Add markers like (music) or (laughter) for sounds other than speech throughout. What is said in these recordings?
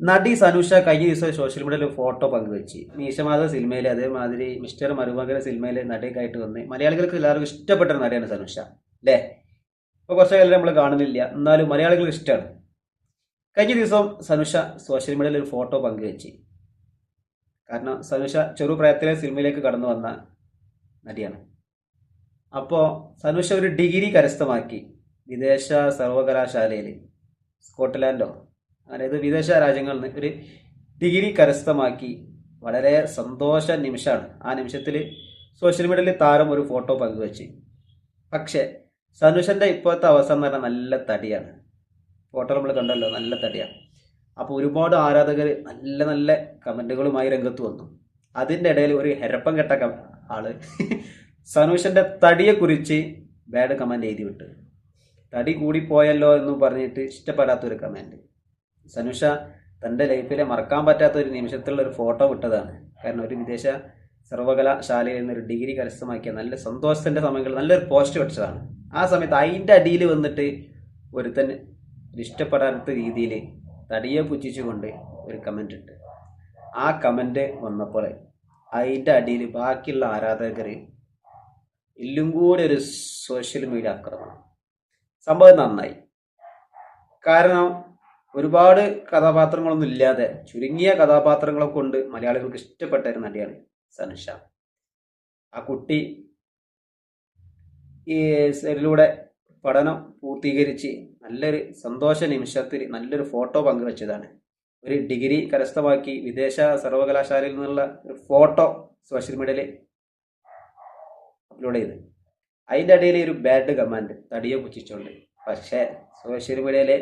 നടി സനുഷ കഴിഞ്ഞ ദിവസം സോഷ്യൽ മീഡിയയിൽ ഫോട്ടോ പങ്കുവെച്ച്. മീശമാധ സിനിമയിലെ അതേമാതിരി മിസ്റ്റർ മരുമകര സിനിമയിൽ നടിയൊക്കെയായിട്ട് വന്ന്. മലയാളികൾക്ക് എല്ലാവർക്കും ഇഷ്ടപ്പെട്ട നടിയാണ് സനുഷ. അല്ലേ? ഇപ്പോൾ കുറച്ച് കാലം നമ്മൾ കാണുന്നില്ല. എന്നാലും മലയാളികൾക്ക് ഇഷ്ടമാണ്. കഴിഞ്ഞ ദിവസം സനുഷ സോഷ്യൽ മീഡിയയിൽ ഒരു ഫോട്ടോ പങ്കുവെച്ച്. കാരണം സനുഷ ചെറുപ്രായത്തിലെ സിനിമയിലേക്ക് കടന്നു വന്ന നടിയാണ്. അപ്പോൾ സനുഷ ഒരു ഡിഗ്രി കരസ്ഥമാക്കി. വിദേശ സർവകലാശാലയിൽ സ്കോട്ട്ലാൻഡോ? അതായത് വിദേശ രാജ്യങ്ങളിൽ നിന്ന് ഒരു ഡിഗ്രി കരസ്ഥമാക്കി വളരെ സന്തോഷ നിമിഷമാണ്. ആ നിമിഷത്തിൽ സോഷ്യൽ മീഡിയയിൽ താരം ഒരു ഫോട്ടോ പങ്കുവെച്ച്. പക്ഷേ സനുഷന്റെ ഇപ്പോഴത്തെ അവസ്ഥ എന്ന് പറഞ്ഞാൽ നല്ല തടിയാണ്. ഫോട്ടോ നമ്മൾ കണ്ടല്ലോ നല്ല തടിയാണ്. അപ്പോൾ ഒരുപാട് ആരാധകർ നല്ല നല്ല കമന്റുകളുമായി രംഗത്ത് വന്നു. അതിന്റെ ഇടയിൽ ഒരു ഹെരപ്പം കെട്ട ആൾ (laughs) സനുഷന്റെ തടിയെക്കുറിച്ച് ബാഡ് കമന്റ് എഴുതി വിട്ടു തടി കൂടിപ്പോയല്ലോ എന്ന് പറഞ്ഞിട്ട് ഇഷ്ടപ്പെടാത്തൊരു കമന്റ് സനുഷ തന്റെ ലൈഫിലെ മറക്കാൻ പറ്റാത്ത ഒരു നിമിഷത്തിലുള്ള ഒരു ഫോട്ടോ വിട്ടതാണ്. കാരണം ഒരു വിദേശ സർവകലാശാലയിൽ നിന്ന് ഡിഗ്രി കരസ്ഥമാക്കിയ നല്ല സന്തോഷത്തിന്റെ സമയങ്ങളിൽ നല്ലൊരു പോസ്റ്റ് വെച്ചതാണ് ആ സമയത്ത് അതിന്റെ അടിയിൽ വന്നിട്ട് ഒരുത്തൻ ഒരു ഇഷ്ടപ്പെടാത്ത രീതിയിൽ തടിയെ പുച്ഛിച്ചുകൊണ്ട് ഒരു കമന്റ് ഇട്ട്. ആ കമന്റ് വന്നപ്പോൾ അതിന്റെ അടിയിൽ ബാക്കിയുള്ള ആരാധകർ എല്ലും കൂടി ഒരു സോഷ്യൽ മീഡിയ ആക്രമണം. സംഭവം നന്നായി. കാരണം ഒരുപാട് കഥാപാത്രങ്ങളൊന്നും ഇല്ലാതെ ചുരുങ്ങിയ കഥാപാത്രങ്ങളെ കൊണ്ട് മലയാളികൾക്ക് ഇഷ്ടപ്പെട്ട ഒരു നടിയാണ് സനുഷ. ആ കുട്ടി ഈ സെല്ലിലൂടെ പഠനം പൂർത്തീകരിച്ച് നല്ലൊരു സന്തോഷ നിമിഷത്തിൽ നല്ലൊരു ഫോട്ടോ പങ്കുവച്ചതാണ്. ഒരു ഡിഗ്രി കരസ്ഥമാക്കി വിദേശ സർവകലാശാലയിൽ നിന്നുള്ള ഒരു ഫോട്ടോ സോഷ്യൽ മീഡിയയിൽ അപ്ലോഡ് ചെയ്ത്. അതിന്റെ ഇടയിൽ ഒരു ബാഡ് കമാൻഡ് തടിയെ പുച്ഛിച്ചുകൊണ്ട് പക്ഷേ സോഷ്യൽ മീഡിയയിൽ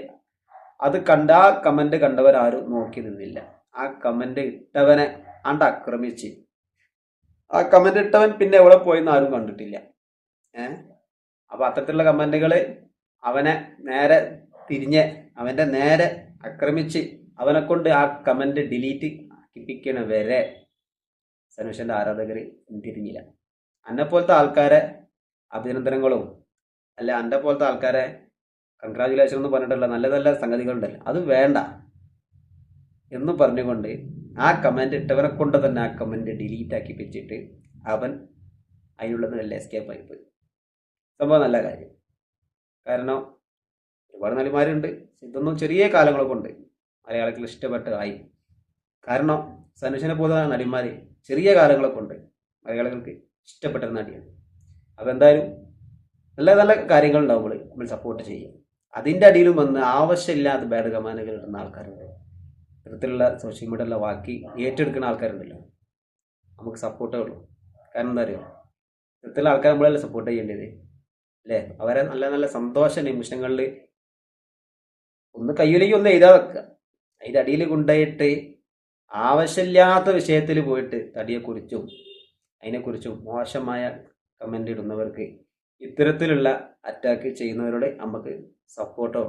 അത് കണ്ട ആ കമന്റ് കണ്ടവരാരും നോക്കി നിന്നില്ല. ആ കമന്റ് ഇട്ടവനെ ആണ്ട് ആക്രമിച്ച്. ആ കമന്റ് ഇട്ടവൻ പിന്നെ എവിടെ പോയെന്ന് ആരും കണ്ടിട്ടില്ല. ഏ? അപ്പൊ അത്തരത്തിലുള്ള കമന്റുകൾ അവനെ നേരെ തിരിഞ്ഞ് അവന്റെ നേരെ ആക്രമിച്ച് അവനെ കൊണ്ട് ആ കമന്റ് ഡിലീറ്റ് ആക്കിപ്പിക്കണ വരെ സനുഷന്റെ ആരാധകർ തിരിഞ്ഞില്ല. അന്നെ പോലത്തെ ആൾക്കാരെ അഭിനന്ദനങ്ങളും അല്ല എന്റെ പോലത്തെ ആൾക്കാരെ കൺഗ്രാജുലേഷൻ എന്ന് പറഞ്ഞിട്ടല്ല നല്ല നല്ല സംഗതികളുണ്ടല്ലോ? അത് വേണ്ട. എന്ന് പറഞ്ഞുകൊണ്ട് ആ കമന്റ് ഇട്ടവനെ കൊണ്ട് തന്നെ ആ കമന്റ് ഡിലീറ്റ് ആക്കി വെച്ചിട്ട് അവൻ അതിനുള്ളത് നല്ല എസ്കേപ്പ് ആയിപ്പോയി സംഭവം നല്ല കാര്യം. കാരണം ഒരുപാട് നടിമാരുണ്ട്. ഇതൊന്നും ചെറിയ കാലങ്ങൾ കൊണ്ട് മലയാളികൾ ഇഷ്ടപ്പെട്ട് ആയി. കാരണം സനുഷനെ പോലെ നടിമാർ ചെറിയ കാലങ്ങളെ കൊണ്ട് മലയാളികൾക്ക് ഇഷ്ടപ്പെട്ട നടിയാണ്. അപ്പോൾ എന്തായാലും നല്ല നല്ല കാര്യങ്ങളുണ്ടാവുമ്പോൾ നമ്മൾ സപ്പോർട്ട് ചെയ്യും. അതിന്റെ അടിയിലും വന്ന് ആവശ്യമില്ലാത്ത ബാഡ് കമാനുകൾ ഇടുന്ന ആൾക്കാരുണ്ട്. ഇത്തരത്തിലുള്ള സോഷ്യൽ മീഡിയയിലുള്ള വാക്കി ഏറ്റെടുക്കുന്ന ആൾക്കാരുണ്ടല്ലോ. നമുക്ക് സപ്പോർട്ടേ ഉള്ളൂ. കാരണം എന്താ അറിയോ? ഇത്തരത്തിലുള്ള ആൾക്കാർ നമ്മളല്ലേ സപ്പോർട്ട് ചെയ്യേണ്ടത്? അല്ലേ? അവരെ നല്ല നല്ല സന്തോഷ നിമിഷങ്ങളിൽ ഒന്ന് കയ്യിലേക്ക് ഒന്ന് എഴുതാതെ വെക്കുക അതിന്റെ അടിയിൽ കൊണ്ടുപോയിട്ട് ആവശ്യമില്ലാത്ത വിഷയത്തിൽ പോയിട്ട് തടിയെക്കുറിച്ചും അതിനെക്കുറിച്ചും മോശമായ കമന്റ് ഇടുന്നവർക്ക് ഇത്തരത്തിലുള്ള അറ്റാക്ക് ചെയ്യുന്നവരോട് നമുക്ക് സപ്പോർട്ടോ